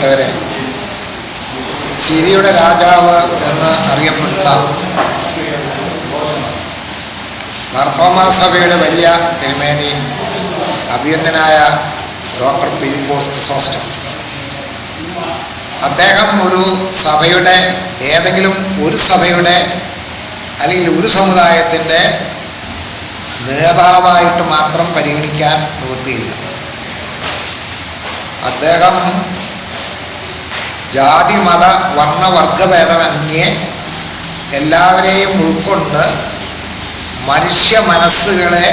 അനുഗ്രഹിക്കപ്പെട്ടവരെ സിരിയുടെ രാജാവ് എന്ന് അറിയപ്പെടുന്ന മർത്തോമാ സഭയുടെ വലിയ തിരുമേനി അഭിയന്തനായ ഡോക്ടർ ഫിലിപ്പോസ് ക്രിസോസ്റ്റം അദ്ദേഹം ഒരു സഭയുടെ ഏതെങ്കിലും ഒരു സഭയുടെ അല്ലെങ്കിൽ ഒരു സമുദായത്തിന്റെ നേതാവായിട്ട് മാത്രം പരിഗണിക്കാൻ നിവൃത്തിയില്ല. അദ്ദേഹം ജാതി മത വർണ വർഗഭേദമന്യേ എല്ലാവരെയും ഉൾക്കൊണ്ട് മനുഷ്യ മനസ്സുകളെ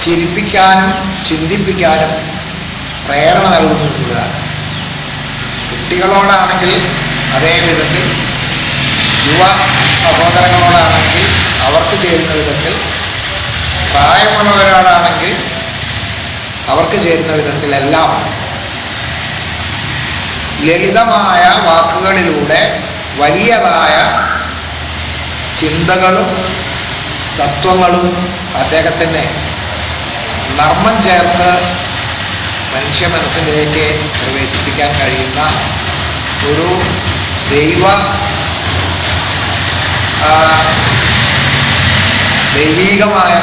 ചിരിപ്പിക്കാനും ചിന്തിപ്പിക്കാനും പ്രേരണ നൽകുന്നു എന്നുള്ളതാണ്. കുട്ടികളോടാണെങ്കിൽ അതേ വിധത്തിൽ യുവ സഹോദരങ്ങളോടാണെങ്കിൽ അവർക്ക് ചേരുന്ന വിധത്തിൽ പ്രായമുള്ളവരോടാണെങ്കിൽ അവർക്ക് ചേരുന്ന വിധത്തിലെല്ലാം ലളിതമായ വാക്കുകളിലൂടെ വലിയതായ ചിന്തകളും തത്വങ്ങളും അദ്ദേഹത്തിന്റെ നർമ്മം ചേർത്ത് മനുഷ്യ മനസ്സിലേക്ക് പ്രവേശിപ്പിക്കാൻ കഴിയുന്ന ഒരു ദൈവ ദൈവീകമായ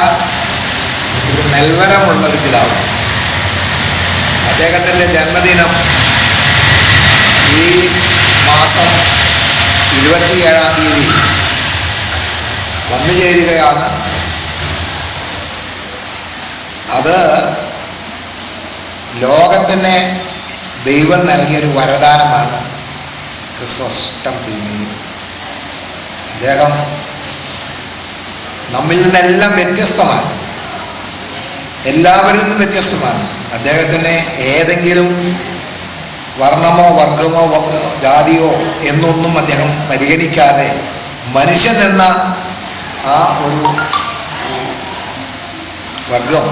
ഒരു നെൽവരമുള്ള ഒരു പിതാവ്. വന്നു ചേരുകയാണ് അത് ലോകത്തിന് ദൈവം നൽകിയൊരു വരദാനമാണ് ക്രിസ്തോസ്റ്റം തിരുമേനി. അദ്ദേഹം നമ്മിൽ നിന്നെല്ലാം വ്യത്യസ്തമാണ്. എല്ലാവരിൽ നിന്നും വ്യത്യസ്തമാണ്. അദ്ദേഹത്തിന് ഏതെങ്കിലും വർണമോ വർഗമോ ജാതിയോ എന്നൊന്നും അദ്ദേഹം പരിഗണിക്കാതെ മനുഷ്യൻ എന്ന ആ ഒരു വർഗം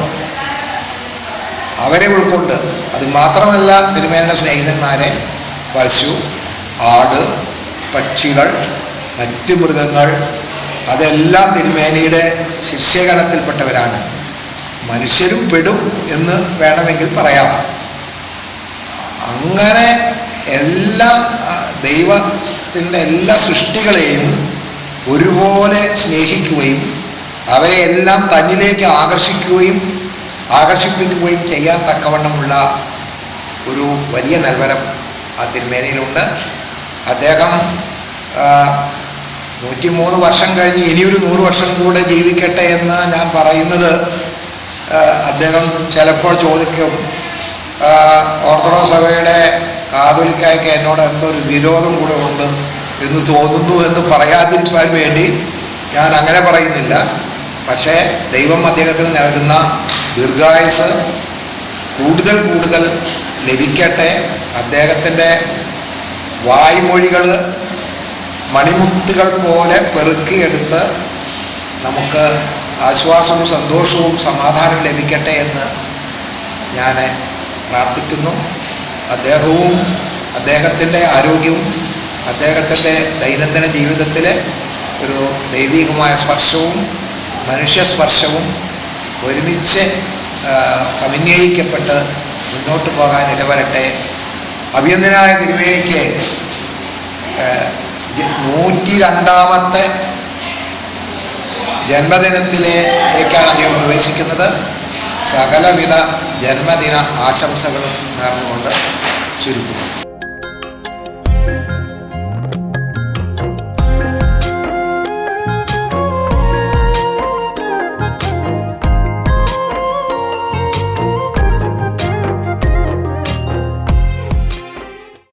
അവരെ ഉൾക്കൊണ്ട് അത് മാത്രമല്ല തിരുമേനയുടെ സ്നേഹിതന്മാരെ പശു ആട് പക്ഷികൾ മറ്റ് മൃഗങ്ങൾ അതെല്ലാം തിരുമേനിയുടെ ശിഷ്യഗണത്തിൽപ്പെട്ടവരാണ്. മനുഷ്യരും പെടും എന്ന് വേണമെങ്കിൽ പറയാം. അങ്ങനെ എല്ലാ ദൈവത്തിന്റെ എല്ലാ സൃഷ്ടികളെയും ഒരുപോലെ സ്നേഹിക്കുകയും അവരെ എല്ലാം തന്നിലേക്ക് ആകർഷിക്കുകയും ആകർഷിപ്പിക്കുകയും ചെയ്യാൻ തക്കവണ്ണമുള്ള ഒരു വലിയ നൽവരം ആ തിരുമേനയിലുണ്ട്. അദ്ദേഹം നൂറ്റിമൂന്ന് വർഷം കഴിഞ്ഞ് ഇനിയൊരു നൂറ് വർഷം കൂടെ ജീവിക്കട്ടെ എന്ന് ഞാൻ പറയുന്നത്. അദ്ദേഹം ചിലപ്പോൾ ചോദിക്കും ഓർത്തഡോക്സ് സഭയുടെ കാതോലിക്കായ്ക്ക് എന്നോട് എന്തോ ഒരു വിരോധം കൂടെ ഉണ്ട്. എന്ന് തോന്നുന്നു എന്ന് പറയാതിരിക്കാൻ വേണ്ടി ഞാൻ അങ്ങനെ പറയുന്നില്ല. പക്ഷേ ദൈവം അദ്ദേഹത്തിന് നൽകുന്ന ദീർഘായുസ് കൂടുതൽ കൂടുതൽ ലഭിക്കട്ടെ. അദ്ദേഹത്തിന്റെ വായ്മൊഴികൾ മണിമുത്തുകൾ പോലെ പെറുക്കിയെടുത്ത് നമുക്ക് ആശ്വാസവും സന്തോഷവും സമാധാനവും ലഭിക്കട്ടെ എന്ന് ഞാൻ പ്രാർത്ഥിക്കുന്നു. അദ്ദേഹവും അദ്ദേഹത്തിന്റെ ആരോഗ്യവും അദ്ദേഹത്തിന്റെ ദൈനംദിന ജീവിതത്തിൽ ഒരു ദൈവികമായ സ്പർശവും മനുഷ്യസ്പർശവും ഒരുമിച്ച് സമന്വയിക്കപ്പെട്ട് മുന്നോട്ട് പോകാൻ ഇടവരട്ടെ. അഭിയന്തനായ തിരുമേനിക്ക് നൂറ്റി രണ്ടാമത്തെ ജന്മദിനത്തിലേക്കാണ് അദ്ദേഹം പ്രവേശിക്കുന്നത് സകലവിധ ജന്മദിന ആശംസകളും നേർന്നുകൊണ്ട് ചുരുക്കും.